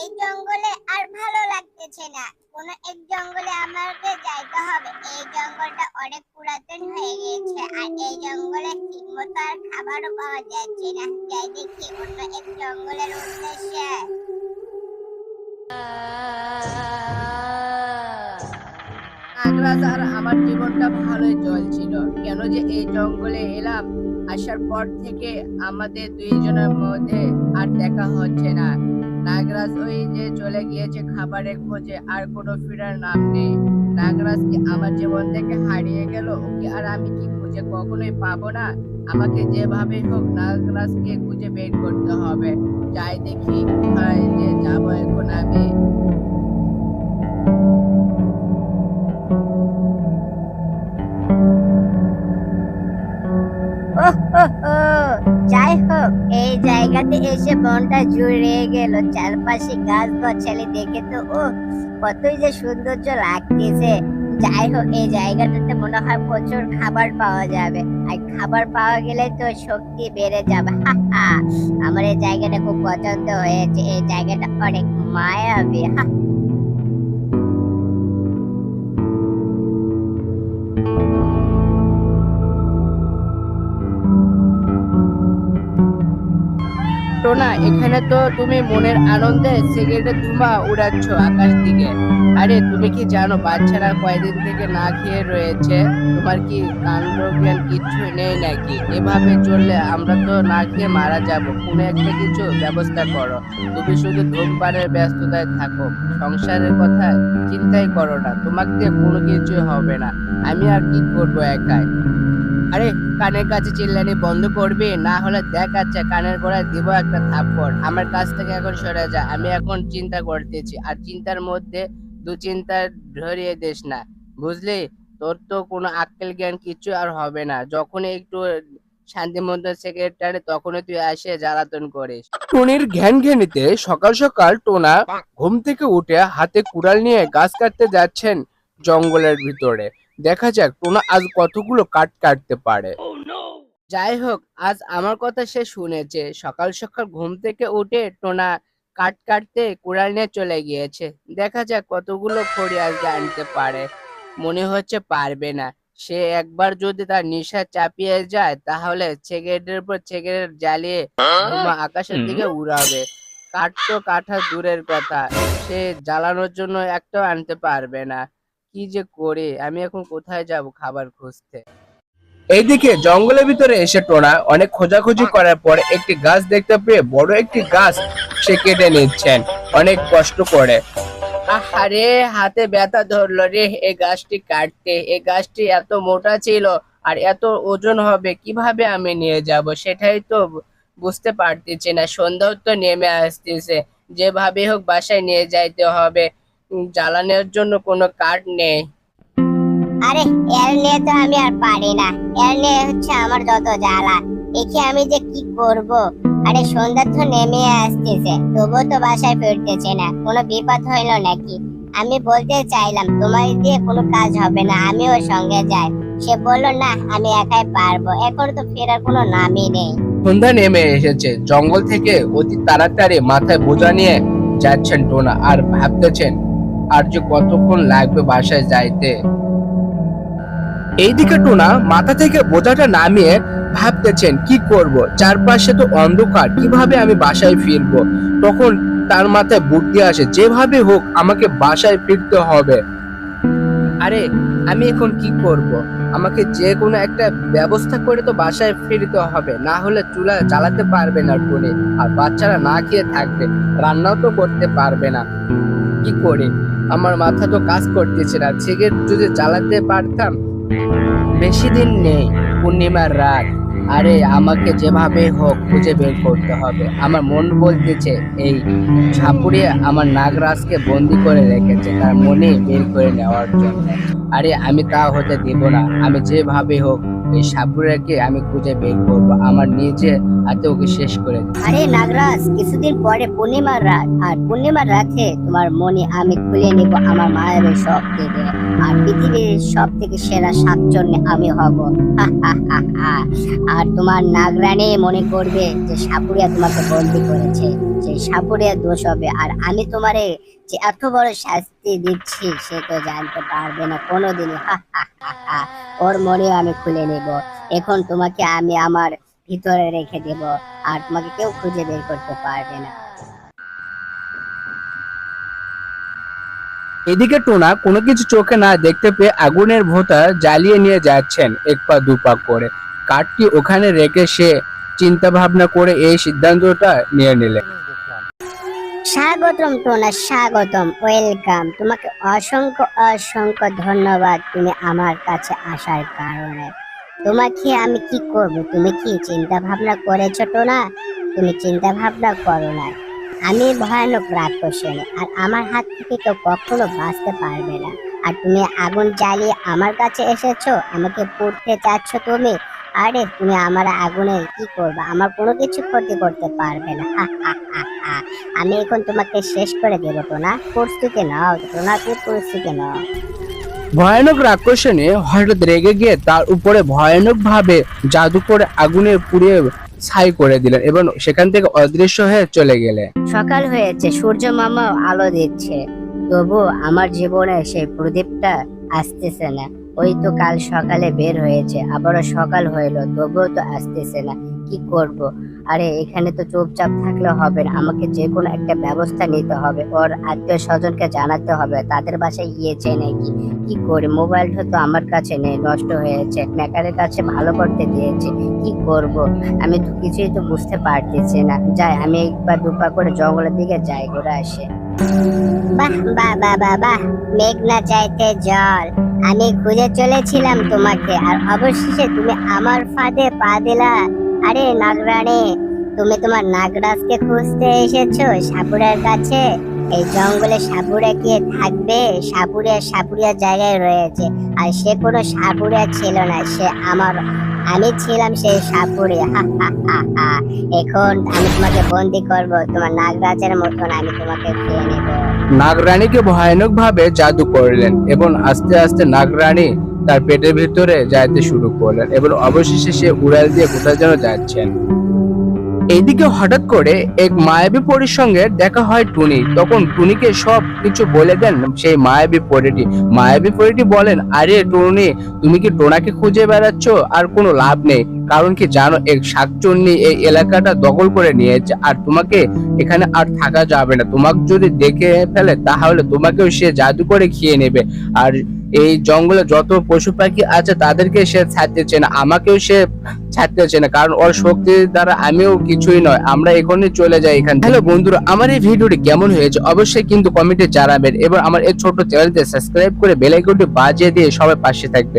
এই জঙ্গলে আর ভালো লাগতেছে না। কোন এক জঙ্গলে আমাকে যাইতে হবে। এই জঙ্গলটা অনেক পুরাতন হয়ে গিয়েছে আর এই জঙ্গলে ঠিকমতো আর খাবারও পাওয়া যাচ্ছে না। যাই দেখি অন্য এক জঙ্গলের উদ্দেশ্যে। আর আমার জীবনটা ভালোই চলছিল। কেন যে এই জঙ্গলে এলাম, আসার পর থেকে আমাদের দুইজনের মধ্যে আর দেখা হচ্ছে না। নাগরাজ ওই যে চলে গিয়েছে খাবারের খোঁজে, আর কোনো ফিরার নাম নেই। নাগরাজ কি আমার জীবন থেকে হারিয়ে গেল? ওকে আর আমি কি খুঁজে কখনোই পাবো না? আমাকে যেভাবে হোক নাগরাজকে খুঁজে বের করতে হবে। যাই দেখি যে যাব এখন আমি। এই এসে বনটা জুড়ে গেল। চারপাশে গাছ গছালি দেখে তো, ও, কতই যে সৌন্দর্য লাগতেছে। যাই হোক, এই জায়গাটাতে মনে হয় প্রচুর খাবার পাওয়া যাবে। আর খাবার পাওয়া গেলে তো শক্তি বেড়ে যাবে। আমার এই জায়গাটা খুব পছন্দ হয়েছে। এই জায়গাটা অনেক মায়াবী। হা টোনা এখানে তো তুমি মনের আনন্দে সিগারেটের ধোঁয়া উড়াচ্ছ আকাশ দিকে। আরে, তুমি কি জানো বাচ্চারা কয়েকদিন থেকে না খেয়ে রয়েছে? তোমার কি কাণ্ড জ্ঞান কিচ্ছু নেই নাকি? এভাবে চললে আমরা তো না খেয়ে মারা যাব। কোনো একটা কিছু ব্যবস্থা করো। তুমি শুধু ধূমপানের ব্যস্ততায় থাকো। সংসারের কথা চিন্তাই করো না। তোমাকে কোনো কিছু হবে না। আমি আর কি করব একাই? আরে, কানের কাছে চিল্লানি বন্ধ করবি? না হলে দেখ আচ্ছা কানের গোড়ায় দিব একটা থাপ্পড়। আমার কাছ থেকে এখন সরে যা। আমি এখন চিন্তা করতেছি, আর চিন্তার মধ্যে দু দুচিন্তা ধরিয়ে দিস না। বুঝলি? তোর তো কোনো আক্কেল জ্ঞান কিছু আর হবে না। যখন একটু শান্তি মতো সেক্রেটারি তখনই তুই আসে জ্বালাতন করিস। টুনির ঘ্যান ঘ্যানিতে সকাল সকাল টোনা ঘুম থেকে উঠে হাতে কুড়াল নিয়ে গাছ কাটতে যাচ্ছেন জঙ্গলের ভিতরে। দেখা যাক টোনা আজ কতগুলো কাঠ কাটতে পারে। যাই হোক আজ আমার কথা সে শুনেছে। সকাল সকাল ঘুম থেকে উঠে টোনা কাট কাটতে কুড়াল নিয়ে চলে গিয়েছে। দেখা যাক কতগুলো খড়ি আজকে আনতে পারে। মনে হচ্ছে পারবে না। সে একবার যদি তার নিশা চাপিয়ে যায় তাহলে সিগারেটের উপর সিগারেট জ্বালিয়ে ধোঁয়া আকাশের দিকে উড়াবে। কাঠ তো কাঠা দূরের কথা। সে জ্বালানোর জন্য একটাও আনতে পারবে না। কি যে করে? আমি এখন কোথায় যাব খাবার খুঁজতে? এইদিকে জঙ্গলের ভিতরে এসে টোনা অনেক খোঁজাখুঁজি করার পর একটি গাছ দেখতে পেয়ে বড় একটি গাছ সে কেটে নিচ্ছেন। অনেক কষ্ট করে। আরে হাতে ব্যথা ধরলো রে এই গাছটি কাটতে। এই গাছটি এত মোটা ছিল আর এত ওজন হবে কীভাবে আমি নিয়ে যাব সেটাই তো বুঝতে পারতেছি না। সন্ধ্যাও তো নেমে আসতেছে। যেভাবে হোক বাসায় নিয়ে যাইতে হবে। জ্বালানোর জন্য কোনো কাঠ নেই। আরে এর নিয়ে তো আমি আর পারি না। এর নিয়ে হচ্ছে আমার যত জ্বালা। একে আমি যে কি করব। আরে সন্ধ্যা তো নেমে আসতেছে। তবুও তো বাসায় ফিরতেছে না। কোনো বিপদ হইল নাকি? আমি বলতে চাইলাম তোমার দিয়ে কোনো কাজ হবে না। আমি ওর সঙ্গে যাই। সে বলল না আমি একাই পারব। এখন তো ফেরার কোনো নামই নেই। সন্ধ্যা নেমে এসেছে। জঙ্গল থেকে অতি তাড়াতাড়ি মাথায় বোঝা নিয়ে যাচ্ছেন টোনা আর ভাবতেছেন আর যে কতক্ষণ লাগবে বাসায় যাইতে? এইদিকে টোনা মাথা থেকে বোঝাটা নামিয়ে ভাবতেছেন কি করব? চারপাশে তো অন্ধকার কীভাবে আমি বাসায় ফিরবো? তখন তার মাথায় বুদ্ধি আসে যেভাবে হোক আমাকে বাসায় ফিরতে হবে। আরে আমি এখন কি করব? আমাকে যে কোনো একটা ব্যবস্থা করে তো বাসায় ফিরতে হবে না হলে চুলা জ্বালাতে পারবে না টুনি আর বাচ্চারা না খেয়ে থাকবে রান্নাও তো করতে পারবে না। কি করে? আমার মাথা তো কাজ করতেছে না। সিগারেট যদি জ্বালাতে পারতাম, বেশি দিন নেই, পূর্ণিমার রাত। আরে, আমাকে যেভাবে হোক খুঁজে বের করতে হবে। আমার মন বলতেছে, এই ঝাপুড়িয়ে আমার নাগরাজকে বন্দি করে রেখেছে, তার মনে বের করে নেওয়ার জন্য। আরে, আমি তা হতে দিব না। আমি যেভাবে হোক এই সাপুরাকে আমি খুঁজে বের করব আমার নিজে হাতে ওকে শেষ করে। আরে নাগরাজ কিছুদিন পরে পূর্ণিমার রাত আর পূর্ণিমার রাতে তোমার মনে আমি খুলে নিব আমার মায়ের সব থেকে আর পৃথিবীর সব থেকে সেরা সাতজনে আমি হব। আর তোমার নাগরানি মনে করবে যে সাপুরিয়া তোমাকে বন্দি করেছে সেই সাপুরিয়া দোষ হবে আর আমি তোমারে যে এত বড় শাস্তি দিচ্ছি সে তো জানতে পারবে না কোনোদিনই হা, হা, হা। ওর মনে আমি খুলে নেব। এখন তোমাকে আমি আমার ভিতরে রেখে দেব আর তোমাকে কেউ খুঁজে বের করতে পারবে না। এদিকে টোনা কোনো কিছু চোখে না দেখতে পেয়ে আগুনের ভোঁতা জ্বালিয়ে নিয়ে যাচ্ছেন এক পা দু পা করে। কাঠটি ওখানে রেখে সে চিন্তা ভাবনা করে এই সিদ্ধান্তটা নিয়ে নিলেন স্বাগতম টোনা স্বাগতম, ওয়েলকাম। তোমাকে অসংখ্য অসংখ্য ধন্যবাদ তুমি আমার কাছে আসার কারণে। তোমাকে আমি কি করব? তুমি কি চিন্তা ভাবনা করেছ টোনা? তুমি চিন্তা ভাবনা করো না। আমি ভয়ানক রাক্ষসিনী, আর আমার হাত থেকে তো কখনো বাঁচতে পারবে না। আর তুমি আগুন জ্বালিয়ে আমার কাছে এসেছ? আমাকে পড়তে চাচ্ছ তুমি? আরে তুমি আমার আগুনে কি করবে? আমার কোনো কিছু ক্ষতি করতে পারবে না। আমি এখন তোমাকে শেষ করে দেবো টোনা। প্রস্তুতি নাও টোনা তুমি প্রস্তুতি নাও। ভয়ানক রাক্ষসনী হঠাৎ রেগে গিয়ে তার উপরে ভয়ানক ভাবে জাদু করে আগুনে পুড়িয়ে ছাই করে দিলেন এবং সেখান থেকে অদৃশ্য হয়ে চলে গেলেন। সকাল হয়েছে সূর্য মামা আলো দিচ্ছে। তবু আমার জীবনে সেই প্রদীপটা আসতেছে না। ওই তো কাল সকালে বের হয়েছে, আবারও সকাল হইল, তবুও তো আসতেছে না, কি করব? আরে, এখানে তো চুপচাপ থাকলে হবে না, আমাকে যে কোনো একটা ব্যবস্থা নিতে হবে, ওর আত্মীয় স্বজনকে জানাতে হবে, তাদের বাসায় গিয়েছে নাকি কি করি? মোবাইলটা তো আমার কাছে নেই, নষ্ট হয়েছে মেকারের কাছে ভালো করতে দিয়েছে, কি করব? আমি তো কিছুই তো বুঝতে পারতেছি না, যাই, আমি একবার দুপা করে জঙ্গলের দিকে যাই, ঘুরে আসি। বাহ বাহ বাহ বাহ বাহ। মেঘ না চাইতে জল। আমি খুঁজে চলেছিলাম তোমাকে, আর অবশেষে তুমি আমার ফাঁদে পা দিলা। আরে নাগরানে, তুমি তোমার নাগরাজকে খুঁজতে এসেছ সাপুরের কাছে? এই জঙ্গলে সাপুরে কে থাকবে? সাপুরিয়া সাপুরিয়া জায়গায় রয়েছে। আর সে কোনো সাপুরিয়া ছিল না, সে আমার, আমি ছিলাম সেই হা এখন আমি তোমাকে বন্দি করব, তোমার নাগরাজের মতন আমি তোমাকে খেয়ে নেব। নাগরানীকে ভয়ানক ভাবে জাদু করলেন এবং আস্তে আস্তে নাগরানী তার পেটের ভিতরে যাইতে শুরু করলেন এবং অবশেষে সে উড়াল দিয়ে কোথায় যেন যাচ্ছেন। এইদিকে হঠাৎ করে এক মায়াবী পরীর সঙ্গে দেখা হয় টুনি। তখন টুনিকে সব কিছু বলে দেন সেই মায়াবী পরীটি। মায়াবী পরীটি বলেন, আরে টুনি, তুমি কি টোনাকে খুঁজে বেড়াচ্ছ? আর কোনো লাভ নেই। কারণ কি জানো, এক শাকচুন্নি এই এলাকাটা দখল করে নিয়েছে। আর তোমাকে এখানে আর থাকা যাবে না। তোমাকে যদি দেখে ফেলে, তাহলে তোমাকেও সে জাদু করে খেয়ে নেবে। আর এই জঙ্গলে যত পশু পাখি আছে, তাদেরকে সে ছাড়তেছে না। আমাকেও সে ছাড়তেছে না, কারণ ওর শক্তির দ্বারা আমিও কিছুই নয়, আমরা এখনই চলে যাই এখান হ্যালো বন্ধুরা, আমার এই ভিডিওটি কেমন হয়েছে অবশ্যই কিন্তু কমেন্টে জানাবেন এবার আমার এই ছোট চ্যানেলটি সাবস্ক্রাইব করে বেল আইকনটি বাজিয়ে দিয়ে সবাই পাশে থাকবে।